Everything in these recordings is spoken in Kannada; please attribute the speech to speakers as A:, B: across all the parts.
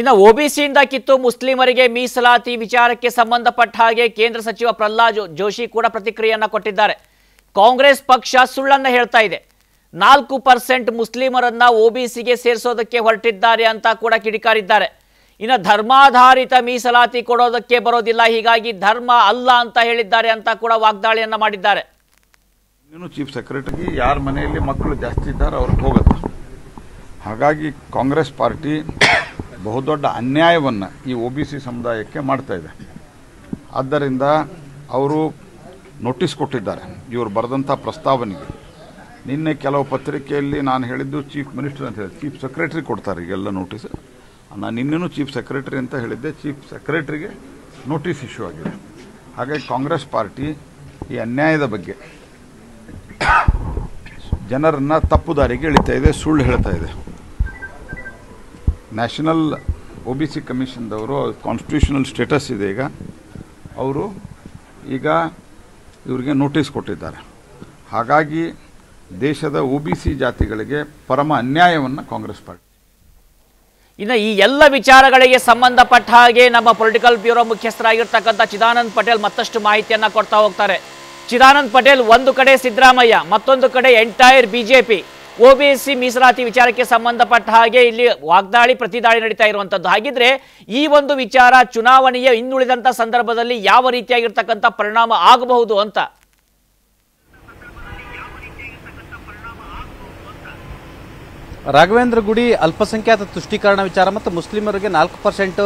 A: ಇನ್ನು ಒಬಿಸಿಯಿಂದ ಕಿತ್ತು ಮುಸ್ಲಿಮರಿಗೆ ಮೀಸಲಾತಿ ವಿಚಾರಕ್ಕೆ ಸಂಬಂಧಪಟ್ಟ ಹಾಗೆ ಕೇಂದ್ರ ಸಚಿವ ಪ್ರಹ್ಲಾದ್ ಜೋಶಿ ಕೂಡ ಪ್ರತಿಕ್ರಿಯೆಯನ್ನು ಕೊಟ್ಟಿದ್ದಾರೆ. ಕಾಂಗ್ರೆಸ್ ಪಕ್ಷ ಸುಳ್ಳನ್ನು ಹೇಳ್ತಾ ಇದೆ. ನಾಲ್ಕು ಪರ್ಸೆಂಟ್ ಮುಸ್ಲಿಮರನ್ನ ಒಬಿಸಿಗೆ ಸೇರಿಸೋದಕ್ಕೆ ಹೊರಟಿದ್ದಾರೆ ಅಂತ ಕೂಡ ಕಿಡಿಕಾರಿದ್ದಾರೆ. ಇನ್ನು ಧರ್ಮಾಧಾರಿತ ಮೀಸಲಾತಿ ಕೊಡೋದಕ್ಕೆ ಬರೋದಿಲ್ಲ, ಹೀಗಾಗಿ ಧರ್ಮ ಅಲ್ಲ ಅಂತ ಹೇಳಿದ್ದಾರೆ ಅಂತ ಕೂಡ ವಾಗ್ದಾಳಿಯನ್ನು ಮಾಡಿದ್ದಾರೆ.
B: ಚೀಫ್ ಸೆಕ್ರೆಟರಿ, ಯಾರ ಮನೆಯಲ್ಲಿ ಮಕ್ಕಳು ಜಾಸ್ತಿ ಇದ್ದಾರೆ ಅವ್ರಿಗೆ ಹೋಗುತ್ತೆ. ಹಾಗಾಗಿ ಕಾಂಗ್ರೆಸ್ ಪಾರ್ಟಿ ಬಹುದೊಡ್ಡ ಅನ್ಯಾಯವನ್ನು ಈ ಒ ಬಿ ಸಿ ಸಮುದಾಯಕ್ಕೆ ಮಾಡ್ತಾ ಇದೆ. ಆದ್ದರಿಂದ ಅವರು ನೋಟಿಸ್ ಕೊಟ್ಟಿದ್ದಾರೆ. ಇವರು ಬರೆದಂಥ ಪ್ರಸ್ತಾವನೆಗೆ. ನಿನ್ನೆ ಕೆಲವು ಪತ್ರಿಕೆಯಲ್ಲಿ ನಾನು ಹೇಳಿದ್ದು ಚೀಫ್ ಮಿನಿಸ್ಟರ್ ಅಂತ ಹೇಳಿ, ಚೀಫ್ ಸೆಕ್ರೆಟರಿ ಕೊಡ್ತಾರೆ ಈಗೆಲ್ಲ ನೋಟಿಸ್. ನಾನು ನಿನ್ನೆನೂ ಚೀಫ್ ಸೆಕ್ರೆಟರಿ ಅಂತ ಹೇಳಿದ್ದೆ. ಚೀಫ್ ಸೆಕ್ರೆಟರಿಗೆ ನೋಟಿಸ್ ಇಶ್ಯೂ ಆಗಿದೆ. ಹಾಗಾಗಿ ಕಾಂಗ್ರೆಸ್ ಪಾರ್ಟಿ ಈ ಅನ್ಯಾಯದ ಬಗ್ಗೆ ಜನರನ್ನು ತಪ್ಪು ದಾರಿಗೆ ಇದೆ, ಸುಳ್ಳು ಹೇಳ್ತಾ ಇದೆ. ನ್ಯಾಷನಲ್ ಒ ಬಿ ಸಿ ಕಮಿಷನ್ದವರು ಕಾನ್ಸ್ಟಿಟ್ಯೂಷನಲ್ ಸ್ಟೇಟಸ್ ಇದೆ ಈಗ. ಅವರು ಈಗ ಇವರಿಗೆ ನೋಟಿಸ್ ಕೊಟ್ಟಿದ್ದಾರೆ. ಹಾಗಾಗಿ ದೇಶದ ಒ ಬಿ ಸಿ ಜಾತಿಗಳಿಗೆ ಪರಮ ಅನ್ಯಾಯವನ್ನು ಕಾಂಗ್ರೆಸ್ ಪಾರ್ಟಿ
A: ಇನ್ನು ಈ ಎಲ್ಲ ವಿಚಾರಗಳಿಗೆ ಸಂಬಂಧಪಟ್ಟ ಹಾಗೆ ನಮ್ಮ ಪೊಲಿಟಿಕಲ್ ಬ್ಯೂರೋ ಮುಖ್ಯಸ್ಥರಾಗಿರ್ತಕ್ಕಂಥ ಚಿದಾನಂದ್ ಪಟೇಲ್ ಮತ್ತಷ್ಟು ಮಾಹಿತಿಯನ್ನು ಕೊಡ್ತಾ ಹೋಗ್ತಾರೆ. ಚಿದಾನಂದ್ ಪಟೇಲ್ ಒಂದು ಕಡೆ ಸಿದ್ದರಾಮಯ್ಯ, ಮತ್ತೊಂದು ಕಡೆ ಎಂಟೈರ್ ಬಿಜೆಪಿ ಒಬಿಸಿ ಮೀಸಲಾತಿ ವಿಚಾರಕ್ಕೆ ಸಂಬಂಧಪಟ್ಟ ಹಾಗೆ ಇಲ್ಲಿ ವಾಗ್ದಾಳಿ, ಪ್ರತಿದಾಳಿ ನಡೀತಾ ಇರುವಂಥದ್ದು ಹಾಗಿದ್ರೆ ಈ ಒಂದು ವಿಚಾರ ಚುನಾವಣೆಯ ಹಿಂದುಳಿದಂಥ ಸಂದರ್ಭದಲ್ಲಿ ಯಾವ ರೀತಿಯಾಗಿರ್ತಕ್ಕಂಥ ಪರಿಣಾಮ ಆಗಬಹುದು ಅಂತ?
C: ರಾಘವೇಂದ್ರ ಗುಡಿ ಅಲ್ಪಸಂಖ್ಯಾತ ತುಷ್ಟೀಕರಣ ವಿಚಾರ ಮತ್ತು ಮುಸ್ಲಿಮರಿಗೆ ನಾಲ್ಕು ಪರ್ಸೆಂಟ್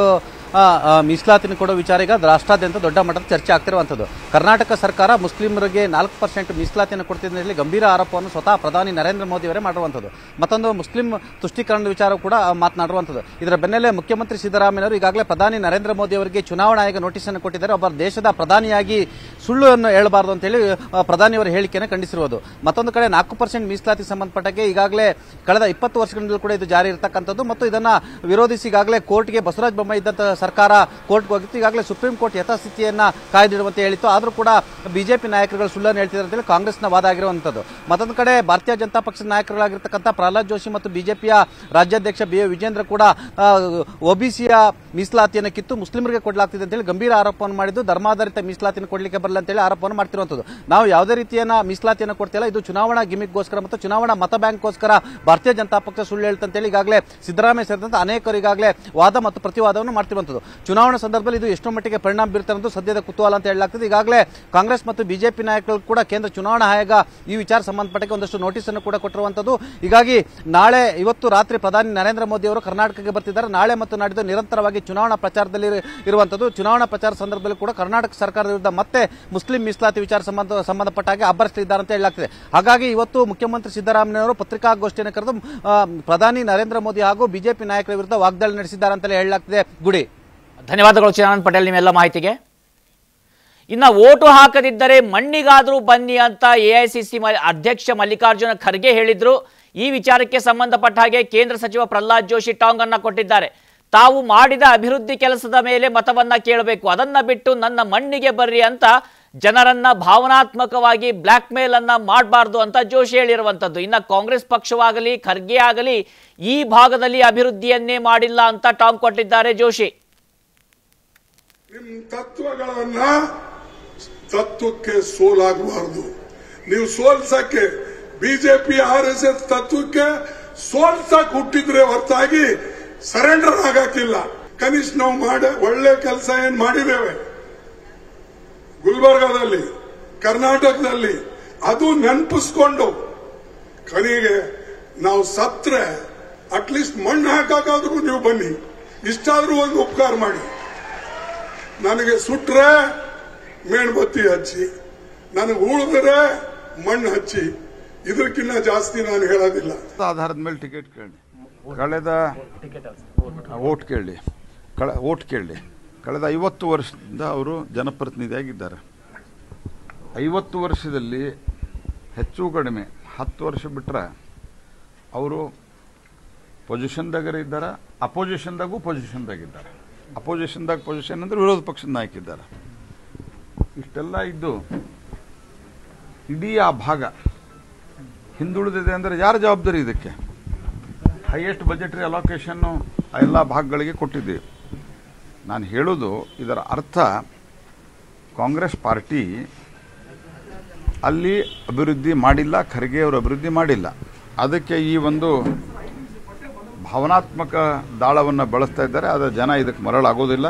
C: ಮೀಸಲಾತಿನ ಕೊಡೋ ವಿಚಾರ ಈಗ ರಾಷ್ಟ್ರಾದ್ಯಂತ ದೊಡ್ಡ ಮಟ್ಟದ ಚರ್ಚೆ ಆಗ್ತಿರುವಂಥದ್ದು. ಕರ್ನಾಟಕ ಸರ್ಕಾರ ಮುಸ್ಲಿಮರಿಗೆ ನಾಲ್ಕು ಪರ್ಸೆಂಟ್ ಮೀಸಲಾತಿಯನ್ನು ಕೊಡ್ತಿದ್ದ ಹೇಳಿ ಗಂಭೀರ ಆರೋಪವನ್ನು ಸ್ವತಃ ಪ್ರಧಾನಿ ನರೇಂದ್ರ ಮೋದಿ ಅವರೇ ಮಾಡಿರುವಂಥದ್ದು. ಮತ್ತೊಂದು ಮುಸ್ಲಿಂ ತುಷ್ಟೀಕರಣದ ವಿಚಾರ ಕೂಡ ಮಾತನಾಡುವಂಥದ್ದು. ಇದರ ಬೆನ್ನಲ್ಲೇ ಮುಖ್ಯಮಂತ್ರಿ ಸಿದ್ದರಾಮಯ್ಯವರು ಈಗಾಗಲೇ ಪ್ರಧಾನಿ ನರೇಂದ್ರ ಮೋದಿ ಅವರಿಗೆ ಚುನಾವಣಾ ಆಯೋಗ ನೋಟಿಸನ್ನು ಕೊಟ್ಟಿದ್ದಾರೆ. ಒಬ್ಬ ದೇಶದ ಪ್ರಧಾನಿಯಾಗಿ ಸುಳ್ಳನ್ನು ಹೇಳಬಾರದು ಅಂತೇಳಿ ಪ್ರಧಾನಿಯವರ ಹೇಳಿಕೆಯನ್ನು ಖಂಡಿಸಿರುವುದು. ಮತ್ತೊಂದು ಕಡೆ ನಾಲ್ಕು ಪರ್ಸೆಂಟ್ ಮೀಸಲಾತಿ ಸಂಬಂಧಪಟ್ಟಕ್ಕೆ ಈಗಾಗಲೇ ಕಳೆದ ಇಪ್ಪತ್ತು ವರ್ಷಗಳಿಂದಲೂ ಕೂಡ ಇದು ಜಾರಿ ಇರತಕ್ಕಂಥದ್ದು. ಮತ್ತು ಇದನ್ನು ವಿರೋಧಿಸಿ ಈಗಾಗಲೇ ಕೋರ್ಟ್ಗೆ ಬಸವರಾಜ ಬೊಮ್ಮಾಯಿ ಇದ್ದಂಥ ಸರ್ಕಾರ ಕೋರ್ಟ್ಗೆ ಹೋಗಿತ್ತು. ಈಗಾಗಲೇ ಸುಪ್ರೀಂ ಕೋರ್ಟ್ ಯಥಾಸ್ಥಿತಿಯನ್ನು ಕಾಯ್ದಿಡುವಂತೆ ಹೇಳಿತ್ತು. ಆದರೂ ಕೂಡ ಬಿಜೆಪಿ ನಾಯಕರುಗಳು ಸುಳ್ಳನ್ನು ಹೇಳ್ತಿದ್ದಾರೆ ಅಂತೇಳಿ ಕಾಂಗ್ರೆಸ್ನ ವಾದ ಆಗಿರುವಂಥದ್ದು. ಮತ್ತೊಂದು ಕಡೆ ಭಾರತೀಯ ಜನತಾ ಪಕ್ಷದ ನಾಯಕರುಗಳಾಗಿರ್ತಕ್ಕಂಥ ಪ್ರಹ್ಲಾದ್ ಜೋಶಿ ಮತ್ತು ಬಿಜೆಪಿಯ ರಾಜ್ಯಾಧ್ಯಕ್ಷ ಬಿ ವಿಜೇಂದ್ರ ಕೂಡ ಒಬಿಸಿಯ ಮೀಸಲಾತಿಯನ್ನು ಕಿತ್ತು ಮುಸ್ಲಿಮರಿಗೆ ಕೊಡಲಾಗ್ತಿದೆ ಅಂತೇಳಿ ಗಂಭೀರ ಆರೋಪವನ್ನು ಮಾಡಿದ್ದು, ಧರ್ಮಾಧಾರಿತ ಮೀಸಲಾತಿಯನ್ನು ಕೊಡಲಿಕ್ಕೆ ಬರಲ್ಲ ಅಂತೇಳಿ ಆರೋಪವನ್ನು ಮಾಡ್ತಿರುವಂಥದ್ದು. ನಾವು ಯಾವುದೇ ರೀತಿಯನ್ನು ಮೀಸಲಾತಿಯನ್ನು ಕೊಡ್ತಿಲ್ಲ ಇದು ಚುನಾವಣಾ ಗಿಮಿಕ್ಗೋಸ್ಕರ ಮತ್ತು ಚುನಾವಣಾ ಮತ ಬ್ಯಾಂಕ್ಗೋಸ್ಕರ ಭಾರತೀಯ ಜನತಾ ಪಕ್ಷ ಸುಳ್ಳು ಹೇಳ್ತಂತೇಳಿ ಈಗಾಗಲೇ ಸಿದ್ದರಾಮಯ್ಯ ಸೇರಿದಂತೆ ಅನೇಕರು ಈಗಾಗಲೇ ವಾದ ಮತ್ತು ಪ್ರತಿವಾದವನ್ನು ಮಾಡ್ತಿರುವಂಥದ್ದು. ಚುನಾವಣಾ ಸಂದರ್ಭದಲ್ಲಿ ಇದು ಎಷ್ಟು ಮಟ್ಟಿಗೆ ಪರಿಣಾಮ ಬೀರ್ತಿರೋದು ಸದ್ಯದ ಕುತೂಹಲ ಅಂತ ಹೇಳಲಾಗ್ತದೆ. ಈಗಾಗಲೇ ಕಾಂಗ್ರೆಸ್ ಮತ್ತು ಬಿಜೆಪಿ ನಾಯಕರು ಕೂಡ ಕೇಂದ್ರ ಚುನಾವಣಾ ಆಯೋಗ ಈ ವಿಚಾರ ಸಂಬಂಧಪಟ್ಟಕ್ಕೆ ಒಂದಷ್ಟು ನೋಟಿಸ್ ಅನ್ನು ಕೂಡ ಕೊಟ್ಟಿರುವಂತದ್ದು ಹೀಗಾಗಿ ನಾಳೆ, ಇವತ್ತು ರಾತ್ರಿ ಪ್ರಧಾನಿ ನರೇಂದ್ರ ಮೋದಿ ಅವರು ಕರ್ನಾಟಕಕ್ಕೆ ಬರ್ತಿದ್ದಾರೆ. ನಾಳೆ ಮತ್ತು ನಾಡಿದ್ದು ನಿರಂತರವಾಗಿ ಚುನಾವಣಾ ಪ್ರಚಾರದಲ್ಲಿ ಇರು- ಇರುವಂತದ್ದು ಚುನಾವಣಾ ಪ್ರಚಾರ ಸಂದರ್ಭದಲ್ಲಿ ಕೂಡ ಕರ್ನಾಟಕ ಸರ್ಕಾರದ ವಿರುದ್ಧ ಮತ್ತೆ ಮುಸ್ಲಿಂ ಮೀಸಲಾತಿ ವಿಚಾರ ಸಂಬಂಧ ಸಂಬಂಧಪಟ್ಟ ಹಾಗೆ ಅಬ್ಬರಿಸಲಿದ್ದಾರೆ ಅಂತ ಹೇಳಲಾಗ್ತಿದೆ. ಹಾಗಾಗಿ ಇವತ್ತು ಮುಖ್ಯಮಂತ್ರಿ ಸಿದ್ದರಾಮಯ್ಯವರು ಪತ್ರಿಕಾಗೋಷ್ಠಿಯನ್ನು ಕರೆದು ಪ್ರಧಾನಿ ನರೇಂದ್ರ ಮೋದಿ ಹಾಗೂ ಬಿಜೆಪಿ ನಾಯಕರ ವಿರುದ್ಧ ವಾಗ್ದಾಳಿ ನಡೆಸಿದ್ದಾರೆ ಅಂತಲೇ ಹೇಳಲಾಗ್ತಿದೆ. ಗುಡಿ.
A: ಧನ್ಯವಾದಗಳು ಚಿದಾನಂದ್ ಪಟೇಲ್ ನಿಮ್ಮೆಲ್ಲ ಮಾಹಿತಿಗೆ. ಇನ್ನು ಓಟು ಹಾಕದಿದ್ದರೆ ಮಣ್ಣಿಗಾದರೂ ಬನ್ನಿ ಅಂತ ಎಐಸಿಸಿ ಅಧ್ಯಕ್ಷ ಮಲ್ಲಿಕಾರ್ಜುನ ಖರ್ಗೆ ಹೇಳಿದರು. ಈ ವಿಚಾರಕ್ಕೆ ಸಂಬಂಧಪಟ್ಟ ಹಾಗೆ ಕೇಂದ್ರ ಸಚಿವ ಪ್ರಹ್ಲಾದ್ ಜೋಶಿ ಟಾಂಗ್ ಅನ್ನು ಕೊಟ್ಟಿದ್ದಾರೆ. ತಾವು ಮಾಡಿದ ಅಭಿವೃದ್ಧಿ ಕೆಲಸದ ಮೇಲೆ ಮತವನ್ನ ಕೇಳಬೇಕು. ಅದನ್ನ ಬಿಟ್ಟು ನನ್ನ ಮಣ್ಣಿಗೆ ಬರ್ರಿ ಅಂತ ಜನರನ್ನ ಭಾವನಾತ್ಮಕವಾಗಿ ಬ್ಲಾಕ್ ಮೇಲ್ ಅನ್ನ ಮಾಡಬಾರ್ದು ಅಂತ ಜೋಶಿ ಹೇಳಿರುವಂತದ್ದು. ಇನ್ನ ಕಾಂಗ್ರೆಸ್ ಪಕ್ಷವಾಗಲಿ, ಖರ್ಗೆ ಆಗಲಿ ಈ ಭಾಗದಲ್ಲಿ ಅಭಿವೃದ್ಧಿಯನ್ನೇ ಮಾಡಿಲ್ಲ ಅಂತ ಟಾಂಗ್ ಕೊಟ್ಟಿದ್ದಾರೆ ಜೋಶಿ.
D: ನಿಮ್ ತತ್ವಗಳನ್ನ ತತ್ವಕ್ಕೆ ಸೋಲಾಗಬಾರದು. ನೀವು ಸೋಲ್ಸಕ್ಕೆ, ಬಿಜೆಪಿ, ಆರ್ ಎಸ್ ಎಸ್ ತತ್ವಕ್ಕೆ ಸೋಲ್ಸಕ್ ಹುಟ್ಟಿದ್ರೆ ಹೊರತಾಗಿ ಸರೆಂಡರ್ ಆಗಕ್ಕಿಲ್ಲ ಕನಿಷ್ಠ ನಾವು ಮಾಡ, ಒಳ್ಳೆ ಕೆಲಸ ಏನ್ ಮಾಡಿದ್ದೇವೆ? ಗುಲ್ಬರ್ಗಾದಲ್ಲಿ, ಕರ್ನಾಟಕದಲ್ಲಿ, ಅದು ನೆನಪಿಸ್ಕೊಂಡು ಕನಿಗೆ ನಾವು ಸತ್ರೆ ಅಟ್ಲೀಸ್ಟ್ ಮಣ್ಣು ಹಾಕಾಕಾದ್ರೂ ನೀವು ಬನ್ನಿ. ಇಷ್ಟಾದ್ರೂ ಒಂದು ಉಪಕಾರ ಮಾಡಿ. ನನಗೆ ಸುಟ್ರೆ ಮೇಣಬತ್ತಿ ಹಚ್ಚಿ, ನನಗೆ ಉಳಿದ್ರೆ ಮಣ್ಣು ಹಚ್ಚಿ ಇದಕ್ಕಿಂತ ಜಾಸ್ತಿ ನಾನು ಹೇಳೋದಿಲ್ಲ.
B: ಆಧಾರದ ಮೇಲೆ ಟಿಕೆಟ್ ಕೇಳಿ. ಕಳೆದ ಓಟ್ ಕೇಳಿ. ಕಳೆ, ಓಟ್ ಕೇಳಿ. ಕಳೆದ ಐವತ್ತು ವರ್ಷದಿಂದ ಅವರು ಜನಪ್ರತಿನಿಧಿಯಾಗಿದ್ದಾರೆ. ಐವತ್ತು ವರ್ಷದಲ್ಲಿ ಹೆಚ್ಚು ಕಡಿಮೆ, ಹತ್ತು ವರ್ಷ ಬಿಟ್ಟರೆ ಅವರು ಪೊಸಿಷನ್ದಾಗರೇ ಇದ್ದಾರೆ ಅಪೋಸಿಷನ್ದಾಗೂ ಪೊಸಿಷನ್ದಾಗಿದ್ದಾರೆ ಅಪೋಸಿಷನ್ದಾಗ ಪೊಸಿಷನ್ ಅಂದರೆ ವಿರೋಧ ಪಕ್ಷದ ನಾಯಕ ಇದ್ದಾರೆ. ಇಷ್ಟೆಲ್ಲ ಇದ್ದು ಇಡೀ ಆ ಭಾಗ ಹಿಂದುಳಿದಿದೆ ಅಂದರೆ ಯಾರ ಜವಾಬ್ದಾರಿ ಇದಕ್ಕೆ? ಹೈಯೆಸ್ಟ್ ಬಜೆಟ್ರಿ ಅಲೋಕೇಶನ್ನು ಆ ಎಲ್ಲ ಭಾಗಗಳಿಗೆ ಕೊಟ್ಟಿದ್ದೀವಿ. ನಾನು ಹೇಳೋದು ಇದರ ಅರ್ಥ ಕಾಂಗ್ರೆಸ್ ಪಾರ್ಟಿ ಅಲ್ಲಿ ಅಭಿವೃದ್ಧಿ ಮಾಡಿಲ್ಲ, ಖರ್ಗೆ ಅವರು ಅಭಿವೃದ್ಧಿ ಮಾಡಿಲ್ಲ. ಅದಕ್ಕೆ ಈ ಒಂದು ಭಾವನಾತ್ಮಕ ದಾಳವನ್ನು ಬಳಸ್ತಾ ಇದ್ದಾರೆ ಆದರೆ ಜನ ಇದಕ್ಕೆ ಮರಳಾಗೋದಿಲ್ಲ.